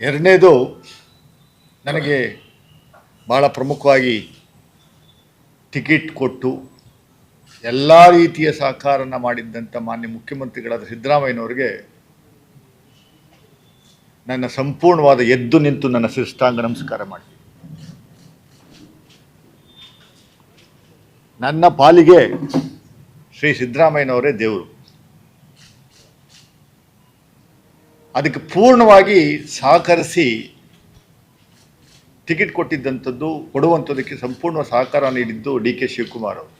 ಎರಡನೇದು ನನಗೆ ಭಾಳ ಪ್ರಮುಖವಾಗಿ ಟಿಕೆಟ್ ಕೊಟ್ಟು ಎಲ್ಲ ರೀತಿಯ ಸಹಕಾರನ ಮಾಡಿದ್ದಂಥ ಮಾನ್ಯ ಮುಖ್ಯಮಂತ್ರಿಗಳಾದ ಸಿದ್ದರಾಮಯ್ಯನವರಿಗೆ ನನ್ನ ಸಂಪೂರ್ಣವಾದ ಎದ್ದು ನಿಂತು ನನ್ನ ಶಿರಷ್ಟಾಂಗ ನಮಸ್ಕಾರ ಮಾಡಿ ನನ್ನ ಪಾಲಿಗೆ ಶ್ರೀ ಸಿದ್ದರಾಮಯ್ಯನವರೇ ದೇವರು. ಅದಕ್ಕೆ ಪೂರ್ಣವಾಗಿ ಸಹಕರಿಸಿ ಟಿಕೆಟ್ ಕೊಟ್ಟಿದ್ದಂಥದ್ದು, ಕೊಡುವಂಥದ್ದಕ್ಕೆ ಸಂಪೂರ್ಣ ಸಹಕಾರ ನೀಡಿದ್ದು ಡಿ ಕೆ ಶಿವಕುಮಾರ್ ಅವರು.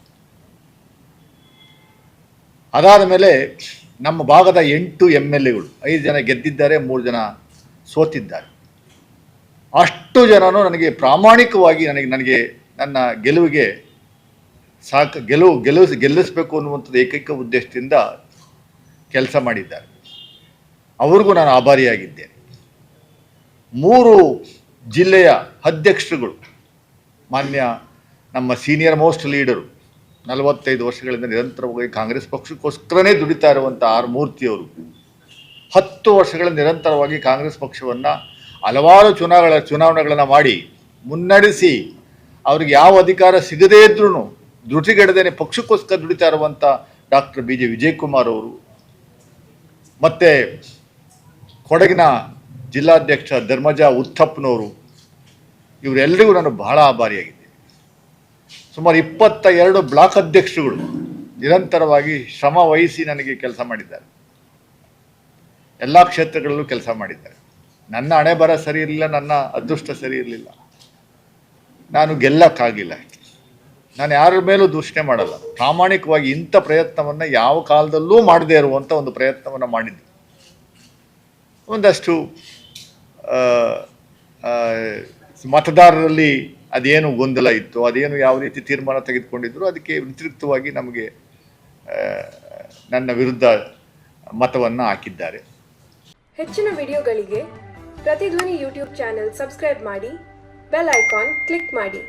ಅದಾದ ಮೇಲೆ ನಮ್ಮ ಭಾಗದ ಎಂಟು ಎಂ ಎಲ್ ಎಗಳು ಐದು ಜನ ಗೆದ್ದಿದ್ದಾರೆ, ಮೂರು ಜನ ಸೋತಿದ್ದಾರೆ. ಅಷ್ಟು ಜನನು ನನಗೆ ಪ್ರಾಮಾಣಿಕವಾಗಿ ನನಗೆ ನನಗೆ ನನ್ನ ಗೆಲುವಿಗೆ ಸಾಕ, ಗೆಲುವು ಗೆಲುವು, ಗೆಲ್ಲಿಸಬೇಕು ಅನ್ನುವಂಥದ್ದು ಏಕೈಕ ಉದ್ದೇಶದಿಂದ ಕೆಲಸ ಮಾಡಿದ್ದಾರೆ. ಅವ್ರಿಗೂ ನಾನು ಆಭಾರಿಯಾಗಿದ್ದೇನೆ. ಮೂರು ಜಿಲ್ಲೆಯ ಅಧ್ಯಕ್ಷರುಗಳು, ಮಾನ್ಯ ನಮ್ಮ ಸೀನಿಯರ್ ಮೋಸ್ಟ್ ಲೀಡರು, ನಲವತ್ತೈದು ವರ್ಷಗಳಿಂದ ನಿರಂತರವಾಗಿ ಕಾಂಗ್ರೆಸ್ ಪಕ್ಷಕ್ಕೋಸ್ಕರನೇ ದುಡಿತಾ ಇರುವಂಥ ಆರ್ ಮೂರ್ತಿಯವರು, ಹತ್ತು ವರ್ಷಗಳ ನಿರಂತರವಾಗಿ ಕಾಂಗ್ರೆಸ್ ಪಕ್ಷವನ್ನು ಹಲವಾರು ಚುನಾವಣೆ ಚುನಾವಣೆಗಳನ್ನು ಮಾಡಿ ಮುನ್ನಡೆಸಿ ಅವ್ರಿಗೆ ಯಾವ ಅಧಿಕಾರ ಸಿಗದೇ ಇದ್ರೂ ಧೃತಿಗೆಡದೇನೆ ಪಕ್ಷಕ್ಕೋಸ್ಕರ ದುಡಿತಾ ಇರುವಂಥ ಡಾಕ್ಟರ್ ಬಿ ಜೆ ವಿಜಯಕುಮಾರ್ ಅವರು. ಮತ್ತು ಕೊಡಗಿನ ಜಿಲ್ಲಾಧ್ಯಕ್ಷ ಧರ್ಮಜ ಉತ್ತಪ್ಪನವರು ಇವರೆಲ್ಲರಿಗೂ ನಾನು ಬಹಳ ಆಭಾರಿಯಾಗಿದ್ದೇನೆ. ಸುಮಾರು ಇಪ್ಪತ್ತ ಎರಡು ಬ್ಲಾಕ್ ಅಧ್ಯಕ್ಷರುಗಳು ನಿರಂತರವಾಗಿ ಶ್ರಮ ವಹಿಸಿ ನನಗೆ ಕೆಲಸ ಮಾಡಿದ್ದಾರೆ. ಎಲ್ಲ ಕ್ಷೇತ್ರಗಳಲ್ಲೂ ಕೆಲಸ ಮಾಡಿದ್ದಾರೆ. ನನ್ನ ಹಣೆ ಬರ ಸರಿ ಇರಲಿಲ್ಲ, ನನ್ನ ಅದೃಷ್ಟ ಸರಿ ಇರಲಿಲ್ಲ. ನಾನು ಗೆಲ್ಲಕ್ಕಾಗಿಲ್ಲ. ನಾನು ಯಾರ ಮೇಲೂ ದೂಷಣೆ ಮಾಡಲ್ಲ. ಪ್ರಾಮಾಣಿಕವಾಗಿ ಇಂಥ ಪ್ರಯತ್ನವನ್ನು ಯಾವ ಕಾಲದಲ್ಲೂ ಮಾಡದೇ ಇರುವಂಥ ಒಂದು ಪ್ರಯತ್ನವನ್ನು ಮಾಡಿದ್ದೆ. ಒಂದಷ್ಟು ಮತದಾರರಲ್ಲಿ ಅದೇನು ಗೊಂದಲ ಇತ್ತು, ಅದೇನು ಯಾವ ರೀತಿ ತೀರ್ಮಾನ ತೆಗೆದುಕೊಂಡಿದ್ರು, ಅದಕ್ಕೆ ವ್ಯತಿರಿಕ್ತವಾಗಿ ನಮಗೆ ನನ್ನ ವಿರುದ್ಧ ಮತವನ್ನು ಹಾಕಿದ್ದಾರೆ. ಹೆಚ್ಚಿನ ವಿಡಿಯೋಗಳಿಗೆ ಪ್ರತಿಧ್ವನಿ ಯೂಟ್ಯೂಬ್ ಚಾನೆಲ್ ಸಬ್ಸ್ಕ್ರೈಬ್ ಮಾಡಿ, ಬೆಲ್ ಐಕಾನ್ ಕ್ಲಿಕ್ ಮಾಡಿ.